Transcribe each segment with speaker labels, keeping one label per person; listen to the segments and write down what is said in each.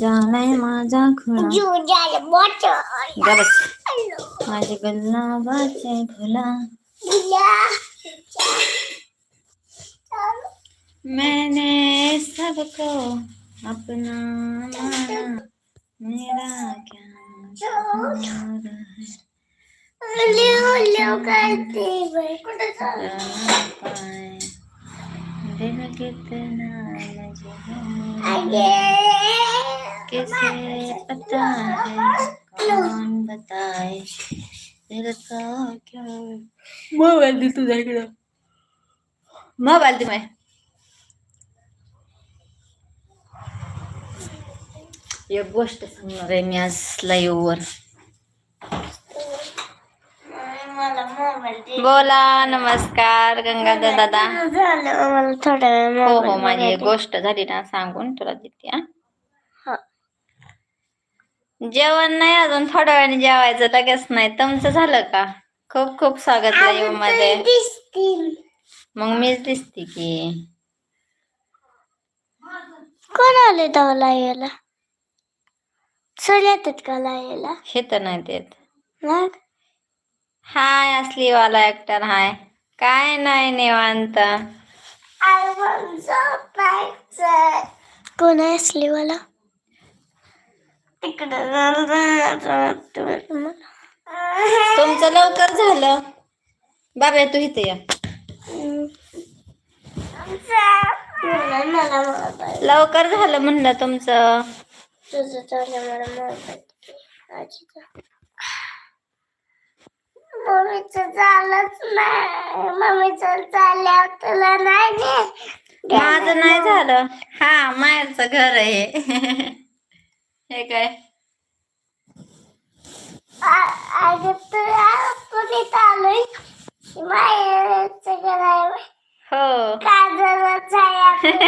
Speaker 1: जालाय माझा खुळा
Speaker 2: जुजाला बॉटल
Speaker 1: गा बस माझे गुलाबाचे फुला मैंने सबको अपना माना। मेरा क्या शौर है?
Speaker 2: करते कुठं चालू?
Speaker 1: जाना पाए। दिल कितना मजबूर
Speaker 2: अगे
Speaker 1: किसे पता है कौन बताए दिल का क्या? मोबाईल दे तुझ्या इकडं. मोबाईल दे माय एक गोष्ट सांगणार आहे मी आज लाईव्ह वर
Speaker 2: मला मोबाईल दे.
Speaker 1: बोला नमस्कार गंगाधर दादा. हो हो माझी एक. गोष्ट झाली ना सांगून तुला देते. जेवण नाही अजून थोड्या वेळाने जेवायचं लगेच नाही. तुमचं झालं का? खूप खूप स्वागत लाईव्ह
Speaker 2: अजून
Speaker 1: मध्ये. मग मीच दिसते की.
Speaker 2: कोण आले तेव्हा लायाला? सर येतात का लायाला?
Speaker 1: हे तर नाही देत.
Speaker 2: मग?
Speaker 1: हाय असली वाला ऍक्टर हाय काय नाही निवांत.
Speaker 2: कोण आहे असली मला
Speaker 1: तुमचं लवकर झालं. बाबा तू इथे या. लवकर झालं म्हणलं तुमचं.
Speaker 2: तुझं मम्मीचं झालंच नाही. मम्मीचं चालल्यावर तुला नाही
Speaker 1: माझं नाही झालं. हा माहेरचं घर आहे. हे काय?
Speaker 2: अगं तुला पुण्यात आलोय. माहेरचं घर आहे.
Speaker 1: हो.
Speaker 2: काजलच आहे आपलं.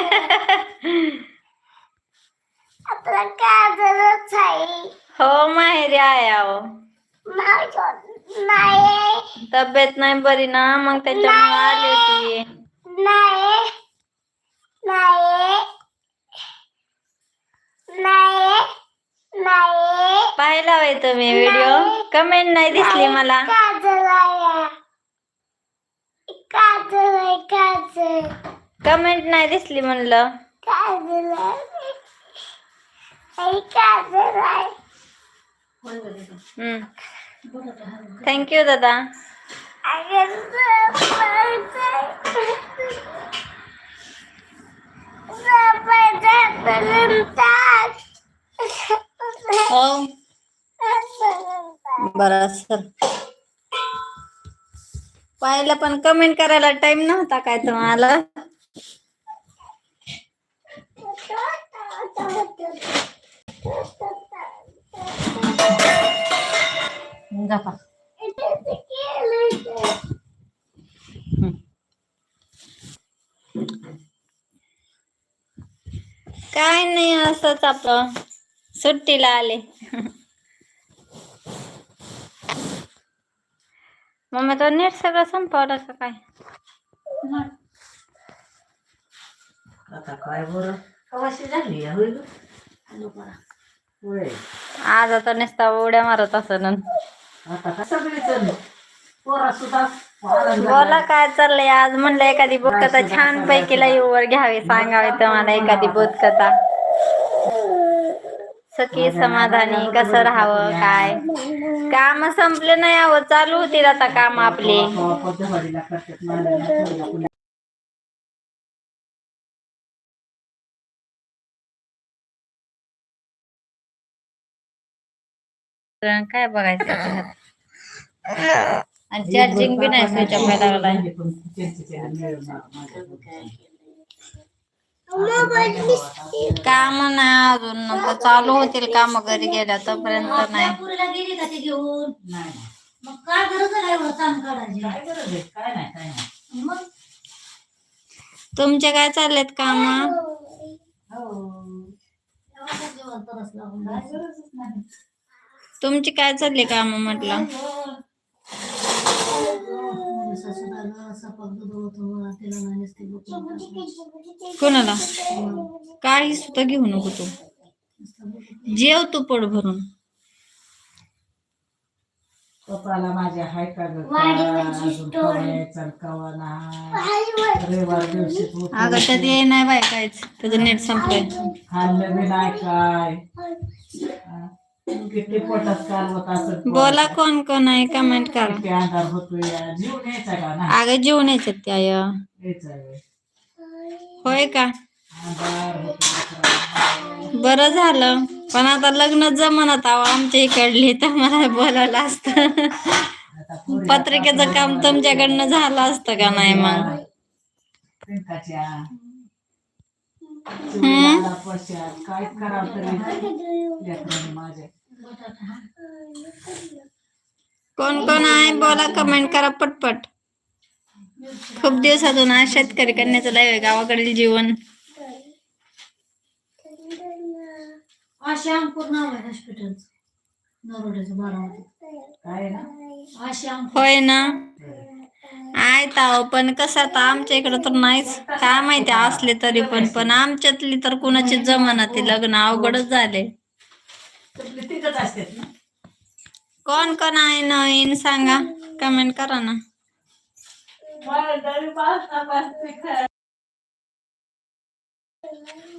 Speaker 2: आहे.
Speaker 1: हो माहेरी आहे अहो.
Speaker 2: नाही नाही.
Speaker 1: तब्येत नाही बरी ना? मग त्याच्यामुळे आले की
Speaker 2: नाही. नाही. नाही. नाही.
Speaker 1: पाहिला होय तुम्ही व्हिडिओ कमेंट नाही दिसली मला.
Speaker 2: काजल आहे. काजल आहे काजल
Speaker 1: कमेंट नाही दिसली म्हणलं.
Speaker 2: काजल आहे. आई काजल आहे.
Speaker 1: थँक्यू दादा. हो. बरं सर पाहिलं पण कमेंट करायला टाइम नव्हता काय तुम्हाला गप्पा. काय नाही असंच आपलं. सुट्टीला आले. मम्मी तो नेट सगळं संपवलं का काय?
Speaker 3: आता काय बरं? कवाशी झाली आहे, होय गं? होय.
Speaker 1: आज आता नुसता उड्या मारत असं
Speaker 3: आता का सगळीच पोरा सुद्धा
Speaker 1: बोला काय चाललंय? आज म्हणलं एखादी बोधकथा छान पैकी लाईव्ह वर घ्यावी सांगावी तुम्हाला एखादी बोधकथा. सखी समाधानी कसं राहावं काय? काम संपले नाही हवं चालू होतील आता काम आपले. काय बघायचं? आणि चार्जिंग बी नाही स्विच ऑफ व्हायला काम नाही अजून. चालू होतील काम घरी गेल्या तोपर्यंत नाही.
Speaker 3: मग काय गरज आहे काय नाही मग
Speaker 1: तुमचे काय चाललेत काम? तुमची काय चालली काम म्हटलं? कोणाला? काही सुद्धा घेऊ नको तू. जेव तू पोट भरून.
Speaker 3: पप्पाला माझ्या हाय का
Speaker 1: अगं त्यात ये नाही बाय कायच. त्याचं नेट संपलंय.
Speaker 3: खाल्लं बी नाही काय?
Speaker 1: बोला कोण कोण आहे कमेंट करा.
Speaker 3: होतोय जीव न्यायचा
Speaker 1: अगं त्या
Speaker 3: होय.
Speaker 1: का? बरं झालं. पण आता लग्न जमनत आहो आमच्या इकडली तर मला बोलावलं असतं. पत्रिकेचं काम तुमच्याकडनं झालं असतं का नाही मग?
Speaker 3: पिंकाच्या
Speaker 1: कोण कोण आहे? बोला कमेंट करा पटपट. खूप दिवसातून आज शेतकरी कन्याचं लाईव्ह गावाकडील जीवन.
Speaker 3: आहे
Speaker 1: होय ना? आहेत अहो पण कसं आता आमच्या इकडं तर नाहीच. काय माहिती असले तरी पण पण आमच्यातली तर कुणाची जमाना ते लग्न अवघडच झाले.
Speaker 3: तिथंच असतात ना.
Speaker 1: कोण कोण आहे नवीन सांगा कमेंट करा ना.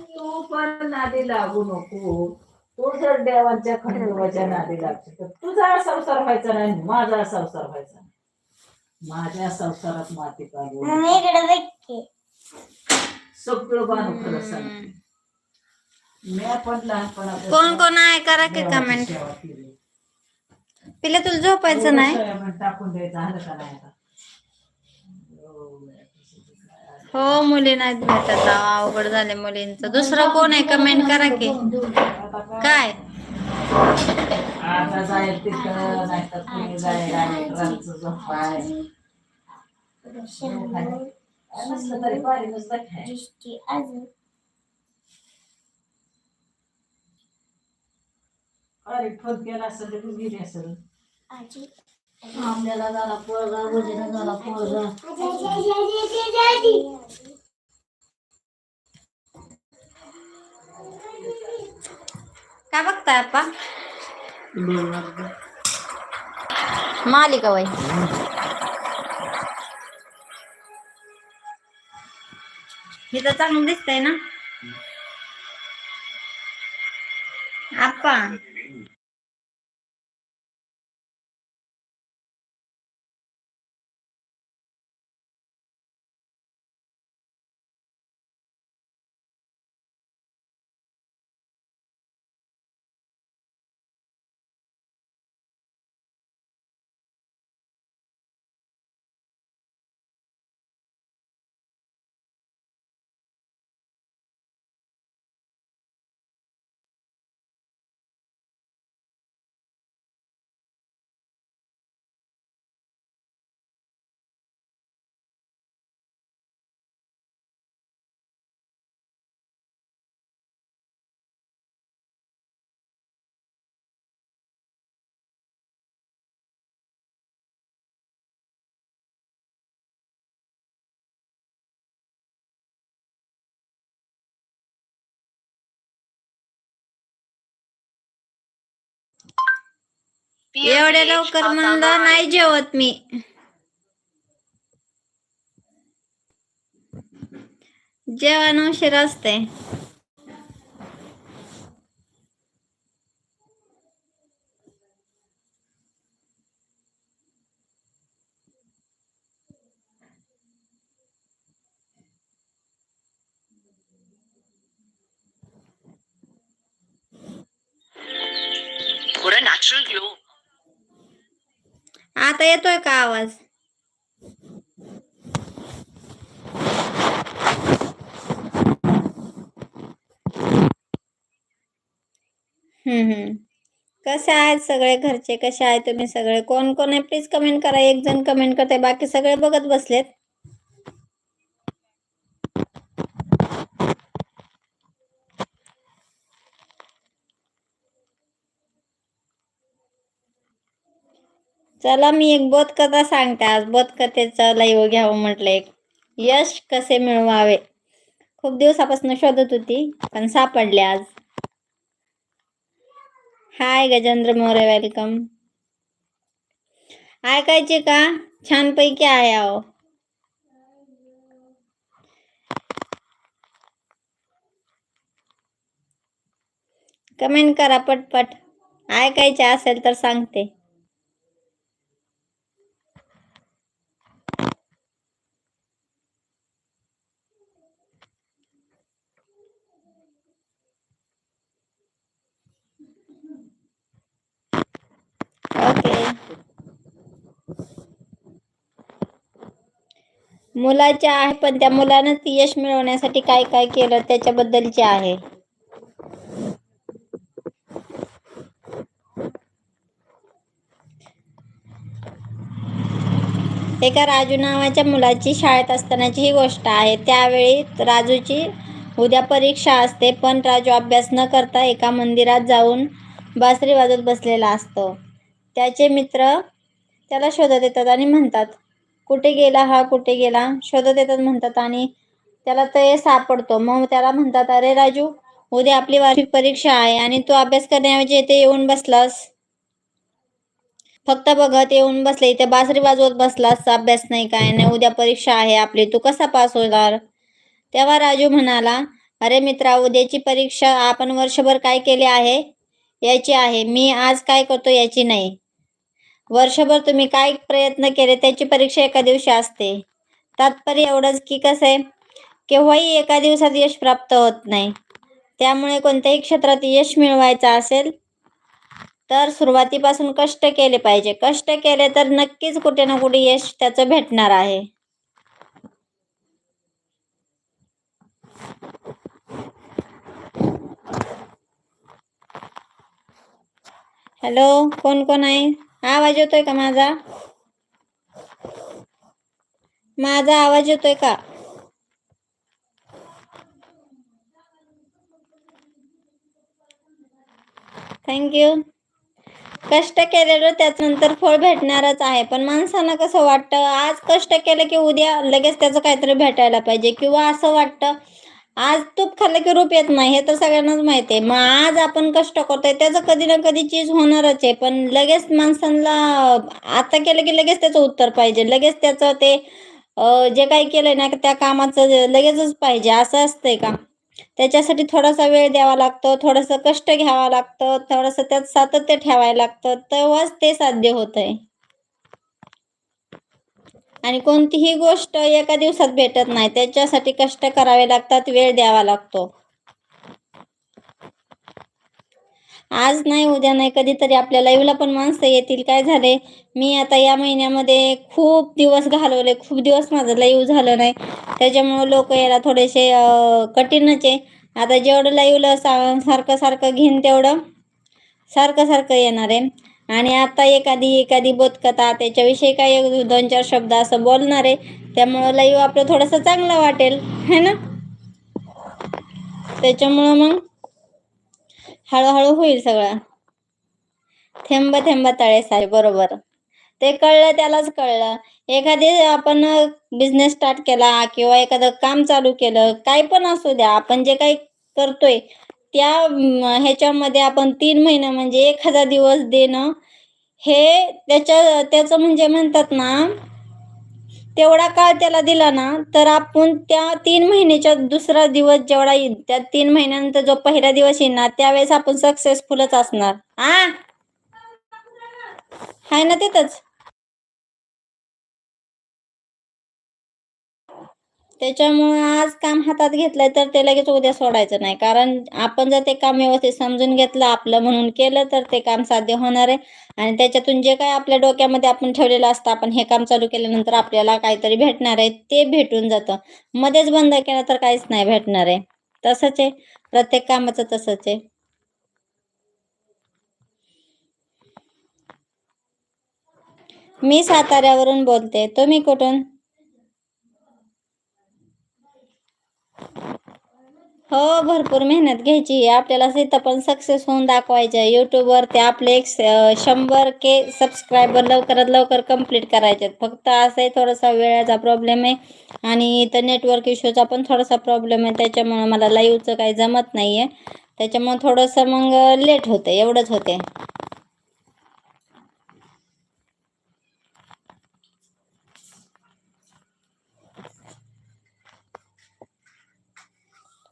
Speaker 3: तू पण नादी लागू नको. तू जर देवांच्या खंडोबाच्या नादी लागते तर तुझा संसार व्हायचा नाही माझा संसार व्हायचा नाही. माझ्या संसारात माती
Speaker 2: बघते
Speaker 3: सगळं बांधू खरं सांग मी पण लहानपणापासून
Speaker 1: कोण कोण आहे करा की कमेंट. पिले तुला झोपायचं नाही हो मुली नाहीत भेटत अवघड झाले मुलींचं. दुसरं कोण आहे? कमेंट करा की.
Speaker 3: आता
Speaker 1: काय?
Speaker 3: तर कुणी जाईल आणि रातचं झोपाय काय नसलं तरी बारी नुसतं खाय.
Speaker 2: दिसते अजून
Speaker 3: अरे फोन केला असेल तर गेली असेल.
Speaker 2: आजी.
Speaker 3: आंब्याला झाला पोळगा भजीला झाला पोळगा
Speaker 1: काय बघताय आप्पा? मालिका बाई. हे तर चांगलं दिसतंय ना? आप्पा. एवढ्या लवकर म्हणलं नाही जेवत मी. जेवण उशीर असते आवाज. हम्म हम्म. कसे आहेत सगळे घरचे? कसे आहेत तुम्ही सगळे? कोण कोण आहे? प्लीज कमेंट करा. एक जण कमेंट करते बाकी सगळे बघत बसलेत. चला मी एक बोधकथा सांगते. आज बोधकथेचा लाईव्ह घ्यावं म्हटलं एक. यश कसे मिळवावे? खूप दिवसापासून शोधत होती पण सापडले आज. हाय गजेंद्र मोरे वेलकम ऐकायचे का? छानपैकी आहे अहो. कमेंट करा पटपट. ऐकायचे असेल तर सांगते ओके मुलाच्या आहे पण त्या मुलानं ती यश मिळवण्यासाठी काय काय केलं त्याच्याबद्दलचे आहे. एका राजू नावाच्या मुलाची शाळेत असतानाची ही गोष्ट आहे. त्यावेळी राजूची उद्या परीक्षा असते पण राजू अभ्यास न करता एका मंदिरात जाऊन बासरी वाजत बसलेला असतो. त्याचे मित्र त्याला शोधत येतात आणि म्हणतात कुठे गेला हा कुठे गेला? शोधत येतात म्हणतात आणि त्याला ते सापडतो मग त्याला म्हणतात अरे राजू उद्या आपली वार्षिक परीक्षा आहे आणि तू अभ्यास करण्याऐवजी इथे येऊन बसलास. फक्त बघत येऊन बसले इथे बासरी वाजवत बसलास. अभ्यास नाही काय नाही उद्या परीक्षा आहे आपली तू कसा पास होणार? तेव्हा राजू म्हणाला अरे मित्रा उद्याची परीक्षा आपण वर्षभर काय केले आहे? याची आहे. मी आज काय करतो याची नाही. वर्षभर तुम्ही काय प्रयत्न केले त्याची परीक्षा एका दिवशी असते. तात्पर्य एवढंच की कसं आहे केव्हाही एका दिवसात यश प्राप्त होत नाही. त्यामुळे कोणत्याही क्षेत्रात यश मिळवायचं असेल तर सुरुवातीपासून कष्ट केले पाहिजे. कष्ट केले तर नक्कीच कुठे ना कुठे यश त्याचं भेटणार आहे. हॅलो कोण कोण आहे? आवाज येतोय का माझा? माझा आवाज येतोय का? थँक्यू कष्ट केलेलं त्याच्यानंतर फळ भेटणारच आहे पण माणसांना कसं वाटतं? आज कष्ट केलं की उद्या लगेच त्याचं काहीतरी भेटायला पाहिजे किंवा असं वाटतं आज तूप खाल्लं की रूप येत नाही हे तर सगळ्यांनाच माहिती आहे. मग आज आपण कष्ट करतोय त्याचं कधी ना कधी चीज होणारच आहे. पण लगेच माणसांना आता केलं की लगेच त्याचं उत्तर पाहिजे. लगेच त्याचं ते जे काही केलंय ना त्या कामाचं लगेचच पाहिजे. असं असतंय का? त्याच्यासाठी थोडासा वेळ द्यावा लागतो थोडंसं कष्ट घ्यावं लागतं थोडंसं त्यात सातत्य ठेवायला लागतं. तेव्हाच ते साध्य होत आहे आणि कोणतीही गोष्ट एका दिवसात भेटत नाही. त्याच्यासाठी कष्ट करावे लागतात वेळ द्यावा लागतो. आज नाही उद्या नाही कधीतरी आपल्या लाईव्हला पण माणसं येतील. काय झाले मी आता या महिन्यामध्ये खूप दिवस घालवले. खूप दिवस माझं लाईव्ह झालं नाही. त्याच्यामुळं लोक याला थोडेसे कठीणच आहे. आता जेवढं लाईव्हला सा सारखं सारखं घेईन तेवढं सारखं सारखं येणार आहे. आणि आता एखादी एखादी बोधकथा त्याच्याविषयी काही दोन चार शब्द असं बोलणार आहे. त्यामुळं लाईव्ह आपलं थोडंसं चांगलं वाटेल है ना? त्याच्यामुळं मग हळूहळू होईल सगळं. थेंब थेंब तळे साय बरोबर. ते कळलं त्यालाच कळलं. एखादी आपण बिझनेस स्टार्ट केला किंवा एखादं काम चालू केलं काय पण असू द्या आपण जे काही करतोय त्या ह्याच्यामध्ये आपण तीन महिने म्हणजे एक हजार दिवस देणं हे त्याच्या त्याचं म्हणजे म्हणतात ना तेवढा काळ त्याला दिला ना तर आपण त्या तीन महिन्याच्या दुसरा दिवस जेवढा येईल त्या तीन महिन्यानंतर जो पहिला दिवस येईल ना त्यावेळेस आपण सक्सेसफुलच असणार. आ? हाय ना तिथंच? त्याच्यामुळे आज काम हातात घेतलंय तर ते लगेच उद्या सोडायचं नाही. कारण आपण जर ते काम व्यवस्थित समजून घेतलं आपलं म्हणून केलं तर ते काम साध्य होणार आहे. आणि त्याच्यातून जे काय आपल्या डोक्यामध्ये आपण ठेवलेलं असतं आपण हे काम चालू केल्यानंतर आपल्याला काहीतरी भेटणार आहे ते भेटून जातं. मध्येच बंद केलं तर काहीच नाही भेटणार आहे. तसंच आहे. प्रत्येक कामाचं तसंच आहे. मी साताऱ्यावरून बोलते. तुम्ही कुठून? हो भरपूर मेहनत घ्यायची. आपल्याला इथं पण सक्सेस होऊन दाखवायचं यूट्यूबवर ते आपले एक शंभर के सबस्क्रायबर लवकरात लवकर कंप्लीट करायचे आहेत. फक्त असं आहे थोडासा वेळाचा प्रॉब्लेम आहे आणि इथं नेटवर्क इश्यूचा पण थोडासा प्रॉब्लेम आहे. त्याच्यामुळं मला लाईव्हचं काही जमत नाही आहे त्याच्यामुळे थोडंसं मग लेट होतं एवढंच होते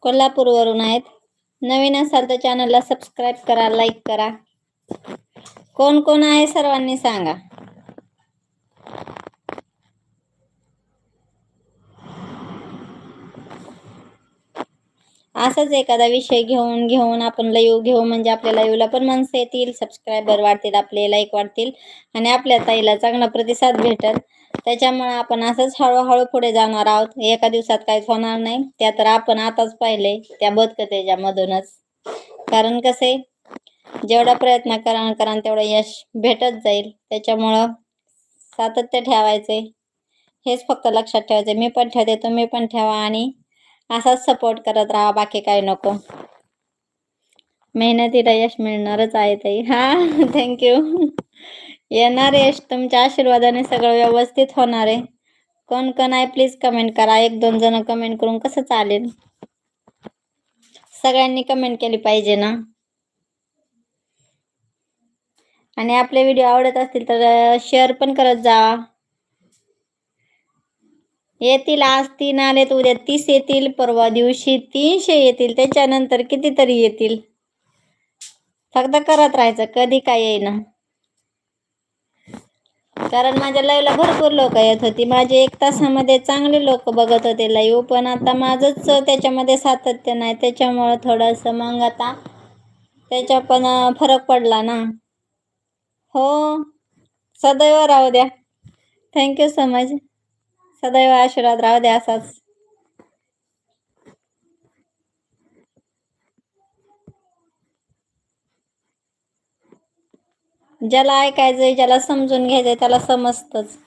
Speaker 1: कोल्हापूरवरून आहेत. नवीन असाल तर चॅनलला सबस्क्राईब करा लाईक करा. कोण कोण आहे सर्वांनी सांगा. असंच एखादा विषय घेऊन घेऊन आपण लाईव्ह घेऊ म्हणजे आपल्याला लाईव्हला पण माणसं येतील सबस्क्रायबर वाढतील आपले लाईक वाढतील आणि आपल्या ताईला चांगला प्रतिसाद भेटेल. त्याच्यामुळे आपण असंच हळूहळू पुढे जाणार आहोत. एका दिवसात काहीच होणार नाही. त्या तर आपण आताच पाहिले त्या बदकतेच्या मधूनच. कारण कसे? जेवढा प्रयत्न करा करा तेवढं यश भेटत जाईल. त्याच्यामुळं सातत्य ठेवायचे. हेच फक्त लक्षात ठेवायचे. मी पण ठेवते तुम्ही पण ठेवा आणि असाच सपोर्ट करत राहा. बाकी काही नको. मेहनतीला यश मिळणारच आहे ताई. हा थँक्यू येणार यश तुमच्या आशीर्वादाने सगळं व्यवस्थित होणार आहे. कोण कोण आहे प्लीज कमेंट करा. एक दोन जण कमेंट करून कसं चालेल? सगळ्यांनी कमेंट केली पाहिजे ना. आणि आपले व्हिडिओ आवडत असतील तर शेअर पण करत जा. येतील आज तीन आलेत उद्या तीस येतील परवा दिवशी तीनशे येतील त्याच्यानंतर कितीतरी येतील. फक्त करत राहायचं कधी काय येईना. कारण माझ्या लाईव्हला भरपूर लोक येत होती. माझे एक तासामध्ये चांगले लोक बघत होते लाईव्ह पण आता माझंच त्याच्यामध्ये सातत्य नाही. त्याच्यामुळं थोडंसं मग आता त्याच्या पण फरक पडला ना. हो. सदैव राहू द्या. थँक्यू सो मच सदैव आशीर्वाद राहू द्या असाच. ज्याला ऐकायचंय ज्याला समजून घ्यायचंय त्याला समजतच.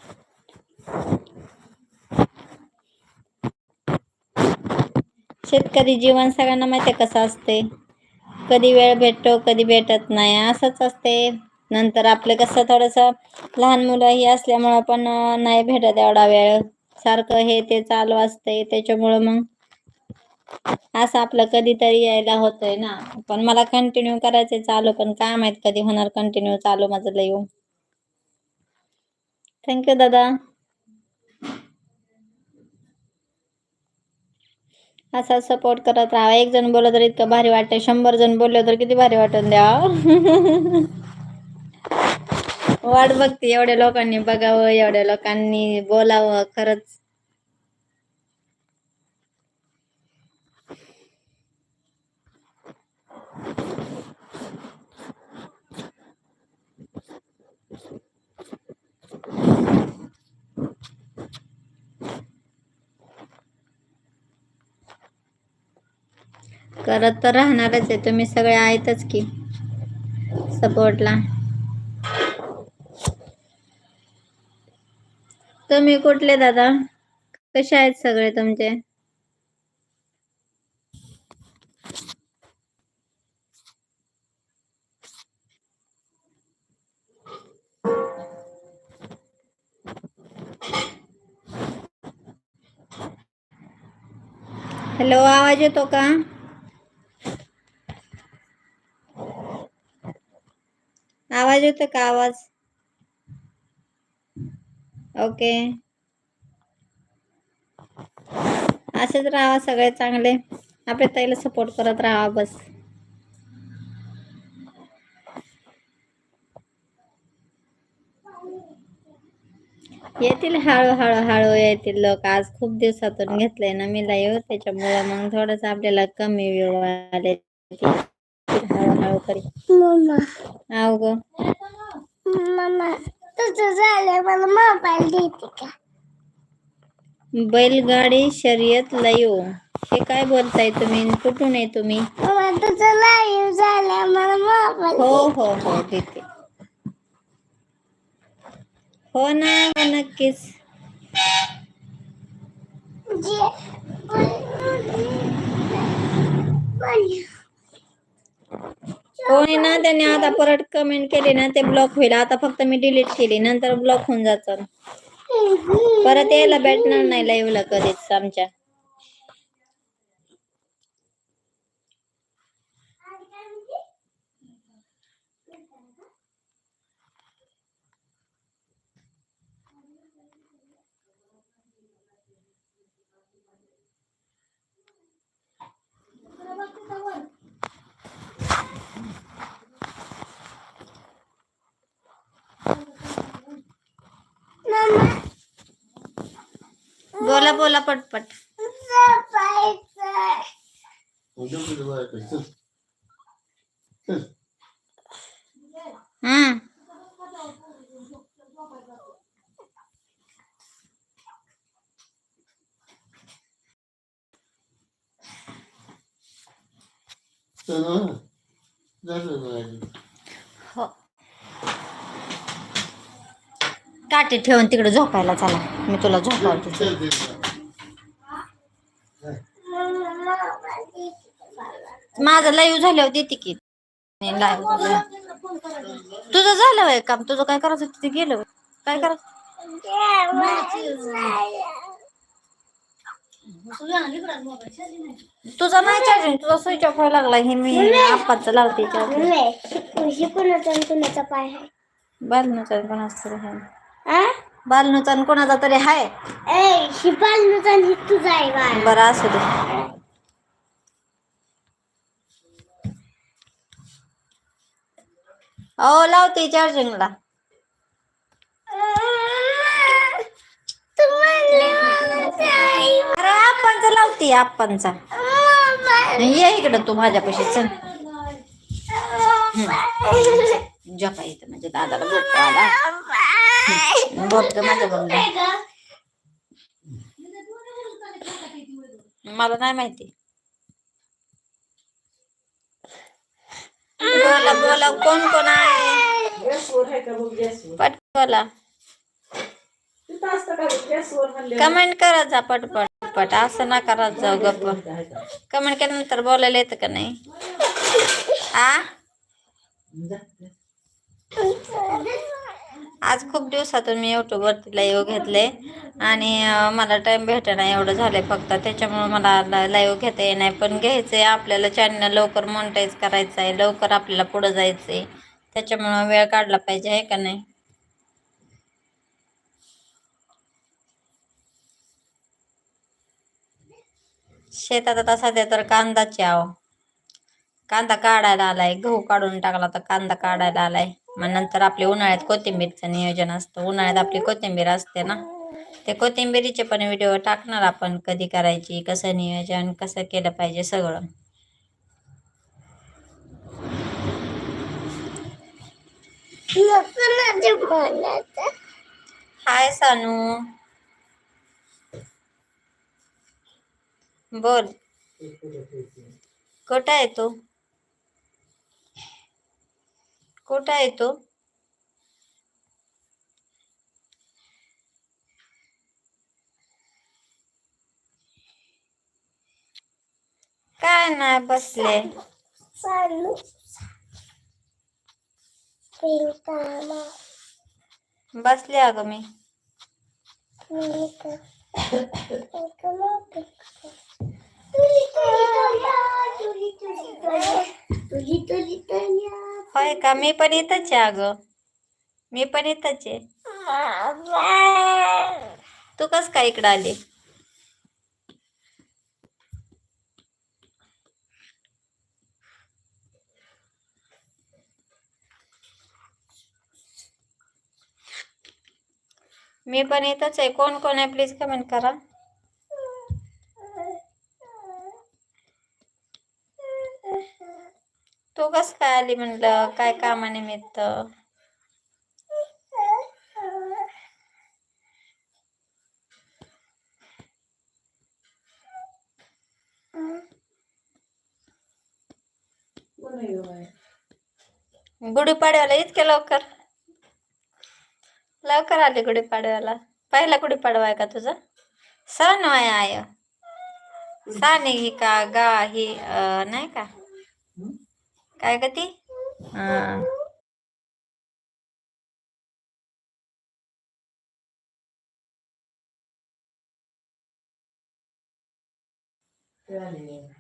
Speaker 1: शेतकरी जीवन सगळ्यांना माहिती आहे कसं असते कधी वेळ भेटतो कधी भेटत नाही. असंच असते नंतर आपलं कसं थोडंसं लहान मुलं ही असल्यामुळं पण नाही भेटत एवढा वेळ. सारखं हे ते चालू असते त्याच्यामुळं मग असं आपलं कधीतरी यायला होतंय ना. पण मला कंटिन्यू करायचंय चालू पण काय माहीत कधी होणार कंटिन्यू चालू माझं लय थँक्यू दादा. असा सपोर्ट करत राहा. एक जण बोललं तर इतकं भारी वाटतं शंभर जण बोलले तर किती भारी वाटून द्या वाट बघते एवढ्या लोकांनी बघावं एवढ्या लोकांनी बोलावं. खरंच करत तर राहणारच आहे. तुम्ही सगळे आहेतच की. सपोर्टला तुम्ही कुठले दादा? कसे आहेत सगळे तुमचे? हॅलो आवाज येतो का? आवाज येतो का आवाज? ओके. असेच राहा सगळे चांगले. आपल्या ताईला सपोर्ट करत राहा बस. येतील हळू हळू हळू येतील लोक. आज खूप दिवसातून घेतलंय ना मी लाईव्ह. त्याच्यामुळे मग थोडस आपल्याला कमी वेळ आले करी
Speaker 2: मम्मा
Speaker 1: आव ग. बैलगाडी शर्यत लाईव्ह हे. काय बोलताय तुम्ही? कुठून आहे तुम्ही?
Speaker 2: मोबाईल
Speaker 1: हो हो हो देते. हो ना हो नक्कीच.
Speaker 2: जे
Speaker 1: कोणी ना त्याने आता परत कमेंट केली ना ते ब्लॉक होईल. आता फक्त मी डिलीट केली नंतर ब्लॉक होऊन जात. परत यायला भेटणार नाही लाईव्हला कधीच आमच्या. बोला बोला पटपट. हम्म. हो. काठी ठेवून तिकडे झोपायला चला. मी तुला झोपावते. माझं लाईव्ह झाल्यावर देते की. लाईव्ह तुझं झालं होय काम? तुझं काय करायचं होतं? ते गेलं होय. काय करायचं? तुझा नाही चार्जिंग तुझा स्विच ऑफ व्हायला लागला. हे मी आप्पाचं लावते
Speaker 2: कुणाचा कुणाचा पाय आहे.
Speaker 1: बालनुचा कोणाचा तरी आहे.
Speaker 2: आ?
Speaker 1: बालनुचा कोणाचा तरी आहे
Speaker 2: आणि तुझा आहे
Speaker 1: बरं असू दे. अहो लावते चार्जिंगला अरे आप्पांचा लावते आप्पांचा ये इकडं तू माझ्यापाशी चल. जपा येतं म्हणजे माझ्या दादाला बोट आला. बोट माझ्या बघ मला नाही माहिती. बोला बोला कोण कोण आहे?
Speaker 3: गॅसवर आहे का बघ गॅसवर
Speaker 1: पट बोला. कमेंट करत जा पटपट पट असं ना करत जाऊ गप्प. कमेंट केल्यानंतर बोलायला येतं का नाही? आ? आज खूप दिवसातून मी युट्यूबवरती लाईव्ह घेतले आणि मला टाइम भेटेना एवढं झालंय फक्त. त्याच्यामुळे मला लाईव्ह घेता येणार पण घ्यायचं आहे आपल्याला चॅनल लवकर मॉनिटाईज करायचं आहे लवकर आपल्याला पुढं जायचंय. त्याच्यामुळं वेळ काढला पाहिजे आहे का नाही? शेतात आता सध्या तर कांदाची आव कांदा काढायला आलाय गहू काढून टाकला तर कांदा काढायला आलाय. मग नंतर आपले उन्हाळ्यात कोथिंबीरचं नियोजन असतं. उन्हाळ्यात आपली कोथिंबीर असते ना. ते कोथिंबीरीचे पण व्हिडिओ टाकणार आपण कधी करायची कसं नियोजन कसं केलं पाहिजे सगळं. हाय सानू. बोल. कुठं आहे तू? कुठं आहे तू? काय नाही बसले. बसले अगं मी. होय का? मी पण इथंच आहे अगं. मी पण इथंच आहे. तू कस काय इकडं आली? मी पण इथंच आहे. कोण कोण आहे? प्लीज कमेंट करा. तू कस काय आली म्हणलं? काय कामानिमित्त?
Speaker 3: कोण
Speaker 1: गुढीपाडव्याला इतक्या लवकर? लवकर आले गुढीपाडव्याला. पहिला गुढीपाडवा आहे का तुझा? सण आहे. आय साने ही का? गा ही नाही का? काय का ती हा.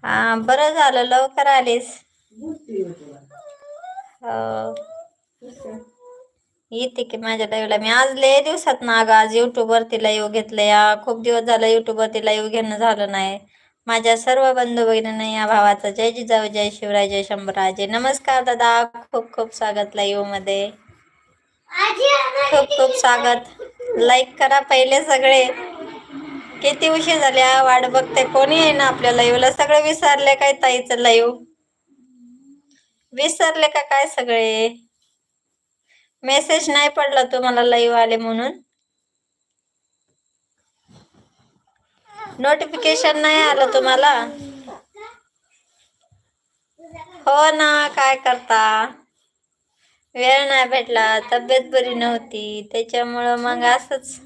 Speaker 1: हा बरं झालं लवकर आलीस. हो? येते की माझ्या लाईव्हला मी आज लय दिवसात ना अगं आज युट्यूब वरती लाईव्ह घेतलं या खूप दिवस झालं युट्यूब वरती लाईव्ह घेणं झालं नाही माझ्या सर्व बंधू भगिनींना या भावाचा जय जिजाऊ जय शिवराय जय शंभराजे. नमस्कार दादा खूप खूप स्वागत
Speaker 2: लाईव्हमध्ये
Speaker 1: खूप खूप स्वागत. लाईक करा पहिले सगळे. किती उशीर झाल्या वाट बघते. कोणी आहे ना आपल्या लाईव्हला? सगळे विसरले काय ताईचं लाईव्ह? विसरले का काय सगळे? मेसेज नाही पडला तुम्हाला लाईव्ह आले म्हणून? नोटिफिकेशन नाही आलं तुम्हाला? हो ना काय करता? वेळ नाही भेटला तब्येत बरी नव्हती त्याच्यामुळं मग असंच